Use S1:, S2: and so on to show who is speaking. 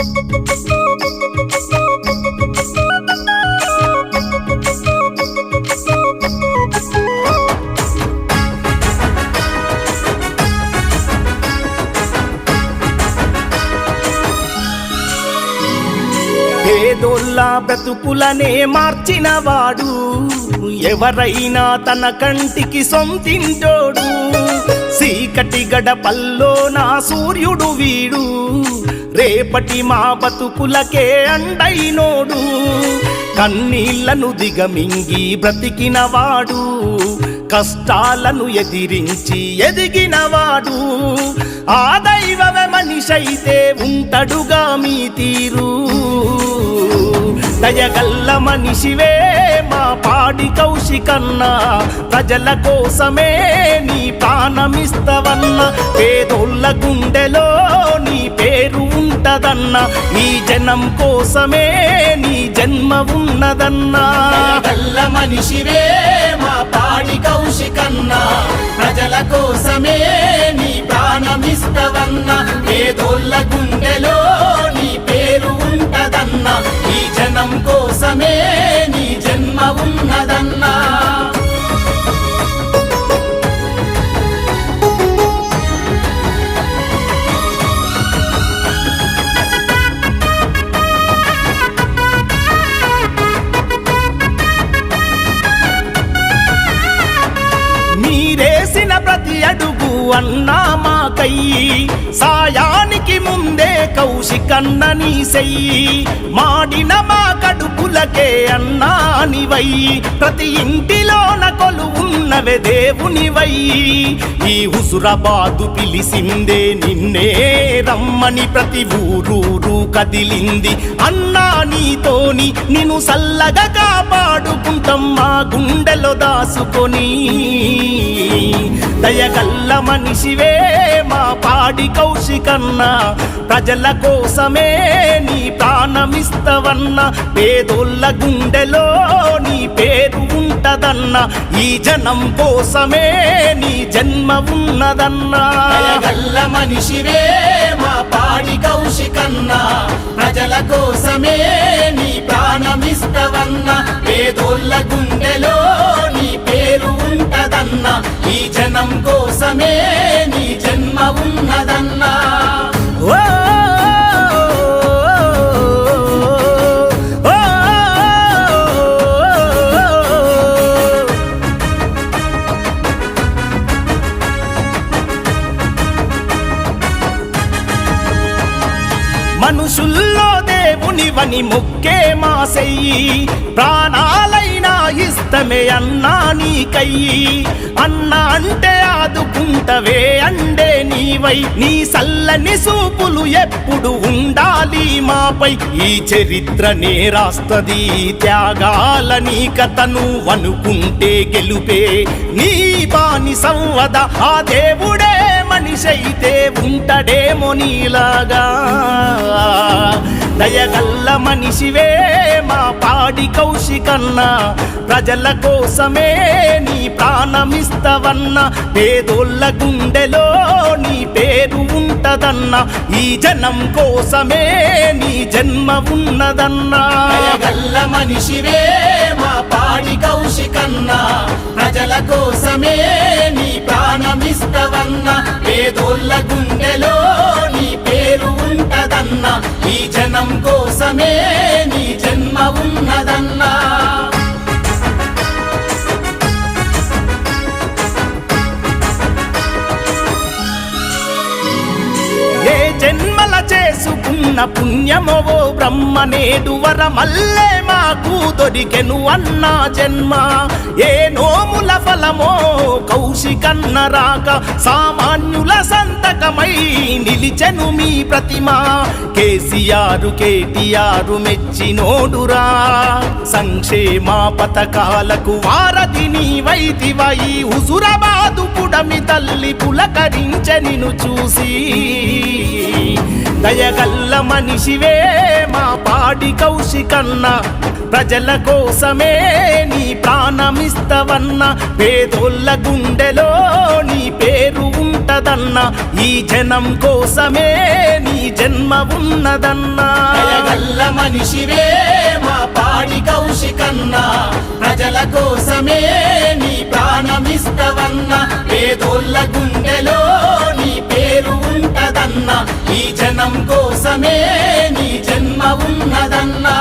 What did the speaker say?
S1: పేదోళ్ళ బ్రతుకులనే మార్చినవాడు. ఎవరైనా తన కంటికి సొంతింటోడు. చీకటి గడపల్లో నా సూర్యుడు వీడు. రేపటి మా బతుకులకే అండైనోడు. కన్నీళ్ళను దిగమింగి బ్రతికినవాడు. కష్టాలను ఎదిరించి ఎదిగినవాడు. ఆ దైవమే మనిషైతే ఉంటడుగా మీ తీరు. దయగల్ల మనిషివే మా పాడి కౌశికన్నా. ప్రజల కోసమే నీ ప్రాణమిస్తవన్న. పేదోళ్ళ గుండెలో నీ పేరు ఉంటదన్న నీ జనం కోసమే నీ జన్మ ఉన్నదన్నా.
S2: గల్ల మనిషివే మా పాడి కౌశికన్నా ప్రజల కోసమే నీ ప్రాణమిస్తవన్న పేదోళ్ళ గుండెలో నీ పేరు ఉంటదన్న ఈ జనం కోసమే నీ జన్మ ఉన్నదన్నా.
S1: అన్నా మాకయ్యి సాయానికి ముందే కౌశికన్న నీ సెయ్యి మాడిన మా కడుపులకే అన్నానివయ్యి ప్రతి ఇంటిలోన కొలు ఉన్నవే దేవునివయ్యి ఈ హుసురబాదు పిలిసిందే నిన్నే రమ్మని ప్రతి ఊరూరు కదిలింది. అన్నా నీతోని నిన్ను సల్లగా కాపాడుకుంటాం మా గుండెలో దాసుకొని. దయగల్ల మనిషివే మా పాడి కౌశికన్న. ప్రజల కోసమే నీ ప్రాణమిస్తవన్న. పేదోళ్ళ గుండెలో నీ పేరు ఉంటదన్న. ఈ జనం కోసమే నీ జన్మ ఉన్నదన్నా.
S2: దయగల్ల మనిషివే మా పాడి కౌశికన్నా. ప్రజల కోసమే నీ ప్రాణమిస్తవన్న. పేదోళ్ళ గుండెలో ఉంటదన్న ఈ జనం కోసమే నీ జన్మ ఉన్నదన్నా
S1: మనుషుల్లో దేవునివని మొక్కే మాసయ్యి. ప్రాణాలైనా ఇస్తమే అన్నా నీకయ్యి. అన్న అంటే ఆదుకుంటవే అండే నీవై. నీ సల్లని సూపులు ఎప్పుడు ఉండాలి మాపై. ఈ చరిత్ర నేరాస్తది త్యాగాల నీ కథను అనుకుంటే గెలుపే. నీ బాని సంవద ఆ దేవుడే మనిషైతే ఉంటడేమో నీలాగా. దయగల్ల మనిషివే మా పాడి కౌశికన్న. ప్రజల కోసమే నీ ప్రాణమిస్తవన్న. పేదోళ్ళ గుండెలో నీ పేరు ఉంటదన్న. ఈ జనం కోసమే నీ జన్మ ఉన్నదన్న.
S2: గల్ల మనిషివే మా పాడి కౌశికన్న. ప్రజల కోసమే నీ ప్రాణమిస్తవన్న. పేదోళ్ళ గుండెలో నీ ఈ కోసమే నీ జన్మ ఉన్నదన్నా.
S1: చేసుకున్న పుణ్యమవో బ్రహ్మ నేడు వరమల్లే మాకు దొరికెను అన్న జన్మ. ఏ నోముల ఫలమో కౌశికన్న రాక సామాన్యుల సంతకమై నిలిచెను మీ ప్రతిమ. కేసీఆర్ కేటీఆర్ మెచ్చినోడురా. సంక్షేమ పథకాలకు వారధి నీ వైదివై హుజురాబాదు తల్లి పులకరించ నిను చూసి దయగల్ల మనిషివే మా పాడి కౌశికన్న. ప్రజల కోసమే నీ ప్రాణమిస్తవన్న. పేదోళ్ళ గుండెలో నీ పేరు ఉంటదన్న. ఈ జనం కోసమే నీ జన్మ ఉన్నదన్న.
S2: దయగల్ల మనిషివే మా పాడి కౌశికన్న. ప్రజల కోసమే నీ ప్రాణమిస్తవన్న. జనం కోసమే నీ జన్మ ఉన్నదన్నా.